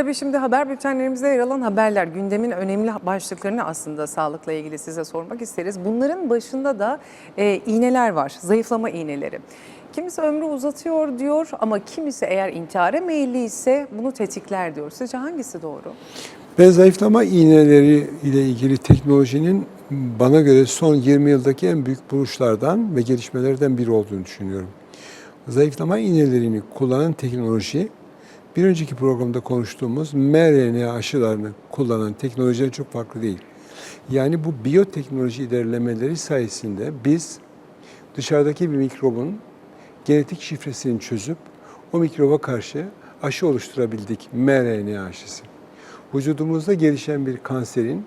Tabii şimdi haber bültenlerimizde yer alan haberler, gündemin önemli başlıklarını aslında sağlıkla ilgili size sormak isteriz. Bunların başında da e, iğneler var, zayıflama iğneleri. Kimisi ömrü uzatıyor diyor ama kimisi eğer intihara meyilli ise bunu tetikler diyor. Sizce hangisi doğru? Ben zayıflama iğneleri ile ilgili teknolojinin bana göre son 20 yıldaki en büyük buluşlardan ve gelişmelerden biri olduğunu düşünüyorum. Zayıflama iğnelerini kullanan teknoloji, bir önceki programda konuştuğumuz mRNA aşılarını kullanan teknolojiden çok farklı değil. Yani bu biyoteknoloji ilerlemeleri sayesinde biz dışarıdaki bir mikrobun genetik şifresini çözüp o mikroba karşı aşı oluşturabildik mRNA aşısı. Vücudumuzda gelişen bir kanserin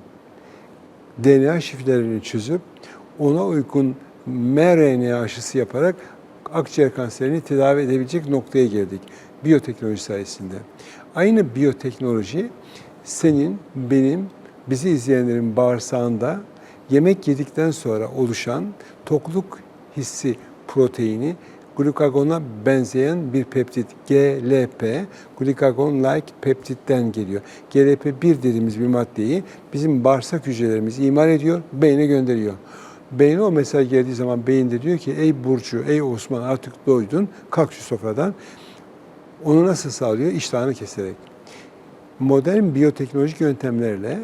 DNA şifrelerini çözüp ona uygun mRNA aşısı yaparak akciğer kanserini tedavi edebilecek noktaya geldik biyoteknoloji sayesinde. Aynı biyoteknoloji senin, benim, bizi izleyenlerin bağırsağında yemek yedikten sonra oluşan tokluk hissi proteini glukagona benzeyen bir peptit GLP, glukagon-like peptitten geliyor. GLP-1 dediğimiz bir maddeyi bizim bağırsak hücrelerimiz imal ediyor, beyne gönderiyor. Beyne o mesaj geldiği zaman beyin de diyor ki ey Burcu, ey Osman artık doydun, kalk şu sofradan. Onu nasıl sağlıyor? İştahını keserek. Modern biyoteknolojik yöntemlerle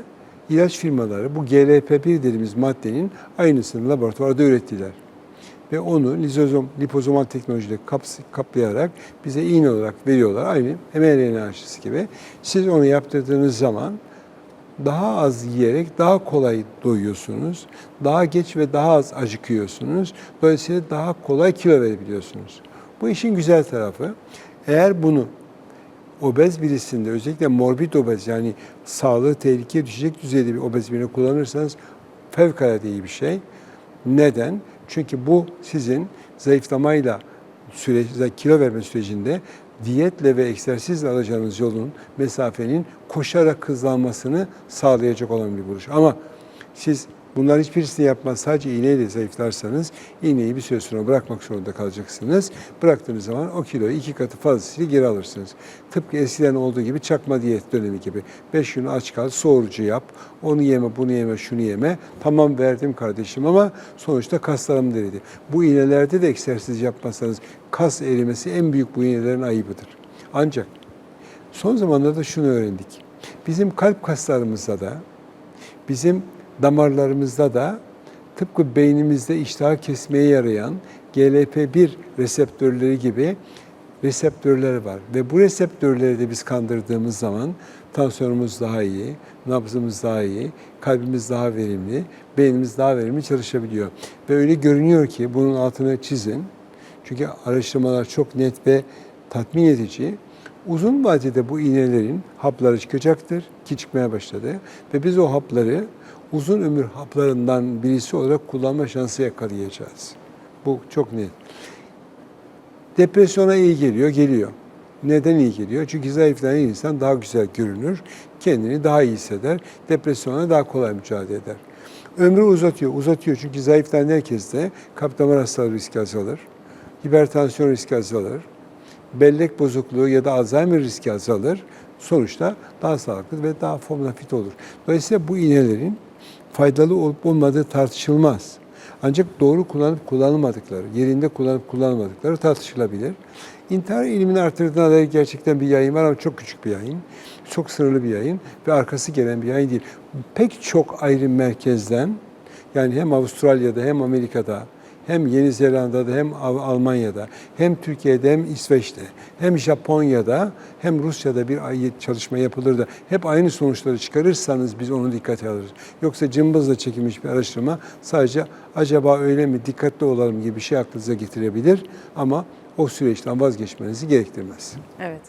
ilaç firmaları bu GLP-1 dediğimiz maddenin aynısını laboratuvarda ürettiler ve onu lizozom, lipozomal teknolojiyle kaplayarak bize iğne olarak veriyorlar. Aynı mRNA aşısı gibi. Siz onu yaptırdığınız zaman daha az yiyerek daha kolay doyuyorsunuz. Daha geç ve daha az acıkıyorsunuz. Dolayısıyla daha kolay kilo verebiliyorsunuz. Bu işin güzel tarafı. Eğer bunu obez birisinde özellikle morbid obez yani sağlığı tehlikeye düşecek düzeyde bir obez birine kullanırsanız fevkalade iyi bir şey. Neden? Çünkü bu sizin zayıflamayla süreç, kilo verme sürecinde diyetle ve egzersizle alacağınız yolun, mesafenin koşarak hızlanmasını sağlayacak olan bir buluş. Ama siz bunların hiçbirisini yapmaz sadece iğneyle zayıflarsanız iğneyi bir süre sonra bırakmak zorunda kalacaksınız. Bıraktığınız zaman o kiloyu iki katı fazlasıyla geri alırsınız. Tıpkı eskiden olduğu gibi çakma diyet dönemi gibi. Beş gün aç kal, soğurucu yap, onu yeme, bunu yeme, şunu yeme. Tamam verdim kardeşim ama sonuçta kaslarım deridi. Bu iğnelerde de egzersiz yapmazsanız kas erimesi en büyük bu iğnelerin ayıbıdır. Ancak son zamanlarda şunu öğrendik. Bizim kalp kaslarımızda da, bizim damarlarımızda da tıpkı beynimizde iştahı kesmeye yarayan GLP-1 reseptörleri gibi reseptörler var. Ve bu reseptörleri de biz kandırdığımız zaman tansiyonumuz daha iyi, nabzımız daha iyi, kalbimiz daha verimli, beynimiz daha verimli çalışabiliyor. Ve öyle görünüyor ki bunun altını çizin. Çünkü araştırmalar çok net ve tatmin edici. Uzun vadede bu iğnelerin hapları çıkacaktır ki çıkmaya başladı. Ve biz o hapları uzun ömür haplarından birisi olarak kullanma şansı yakalayacağız. Bu çok net. Depresyona iyi geliyor, geliyor. Neden iyi geliyor? Çünkü zayıflayan insan daha güzel görünür, kendini daha iyi hisseder, depresyona daha kolay mücadele eder. Ömrü uzatıyor, uzatıyor çünkü zayıflayan herkes de kalp damar hastalığı riski azalır, hipertansiyon riski azalır, bellek bozukluğu ya da Alzheimer riski azalır. Sonuçta daha sağlıklı ve daha formda fit olur. Dolayısıyla bu iğnelerin faydalı olup olmadığı tartışılmaz. Ancak doğru kullanıp kullanılmadıkları, yerinde kullanıp kullanılmadıkları tartışılabilir. İntihar eğilimini artırdığına dair gerçekten bir yayın var ama çok küçük bir yayın. Çok sınırlı bir yayın ve arkası gelen bir yayın değil. Pek çok ayrı merkezden yani hem Avustralya'da hem Amerika'da hem Yeni Zelanda'da hem Almanya'da hem Türkiye'de hem İsveç'te hem Japonya'da hem Rusya'da bir çalışma yapılır da hep aynı sonuçları çıkarırsanız biz onu dikkate alırız. Yoksa cımbızla çekilmiş bir araştırma sadece acaba öyle mi dikkatli olalım gibi bir şey aklınıza getirebilir ama o süreçten vazgeçmenizi gerektirmez. Evet.